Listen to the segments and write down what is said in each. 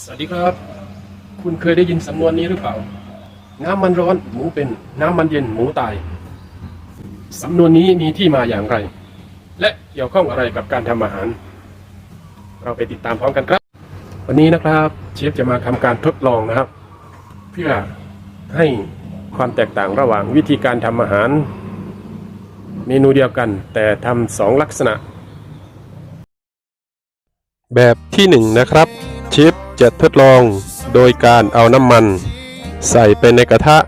สวัสดีครับ คุณเคยได้ยินสำนวนนี้หรือเปล่า น้ำมันร้อนหมูเป็น น้ำมันเย็นหมูตาย สำนวนนี้มีที่มาอย่างไร และเกี่ยวข้องอะไรกับการทำอาหาร เราไปติดตามพร้อมกันครับ วันนี้นะครับเชฟจะมาทำการทดลองนะครับ เพื่อให้ความแตกต่างระหว่างวิธีการทำอาหาร เมนูเดียวกัน แต่ทำสองลักษณะ แบบที่หนึ่งนะครับเชฟ จะทดลองโดยการเอาน้ำมัน ใส่ไปในกระทะ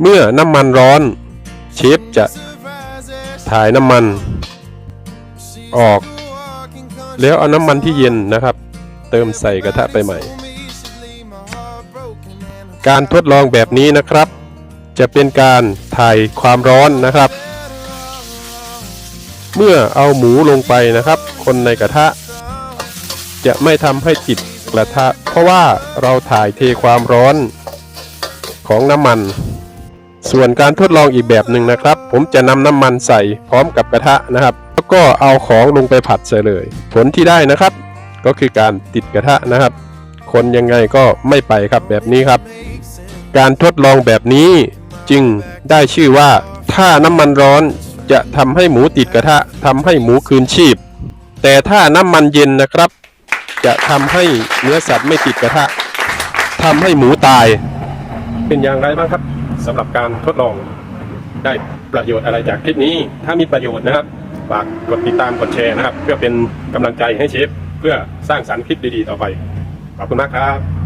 เมื่อน้ำมันร้อน เชฟจะถ่ายน้ำมันออก แล้วเอาน้ำมันที่เย็นนะครับ เติมใส่กระทะไปใหม่ การทดลองแบบนี้นะครับ จะเป็นการถ่ายความร้อนนะครับ เมื่อเอาหมูลงไปนะครับ คนในกระทะ จะไม่ทำให้ติดกระทะ เพราะว่าเราถ่ายเทความร้อนของน้ำมัน ส่วนการทดลองอีกแบบหนึ่งนะครับ ผมจะนำน้ำมันใส่พร้อมกับกระทะนะครับ แล้วก็เอาของลงไปผัดใส่เลย ผลที่ได้นะครับ ก็คือการติดกระทะนะครับ คนยังไงก็ไม่ไปครับแบบนี้ครับ การทดลองแบบนี้จึงได้ชื่อว่าถ้าน้ำมันร้อนจะทำให้หมูติดกระทะทำให้หมูคืนชีพ แต่ถ้าน้ำมันเย็นนะครับ จะทำให้เนื้อสัตว์ไม่ติดกระทะทำให้หมูตาย เป็นอย่างไรบ้างครับสำหรับการทดลองได้ประโยชน์อะไรจากคลิปนี้ ถ้ามีประโยชน์นะครับฝากกดติดตามกดแชร์นะครับ เพื่อเป็นกำลังใจให้เชฟเพื่อสร้างสรรค์คลิปดีๆต่อไปขอบคุณมากครับ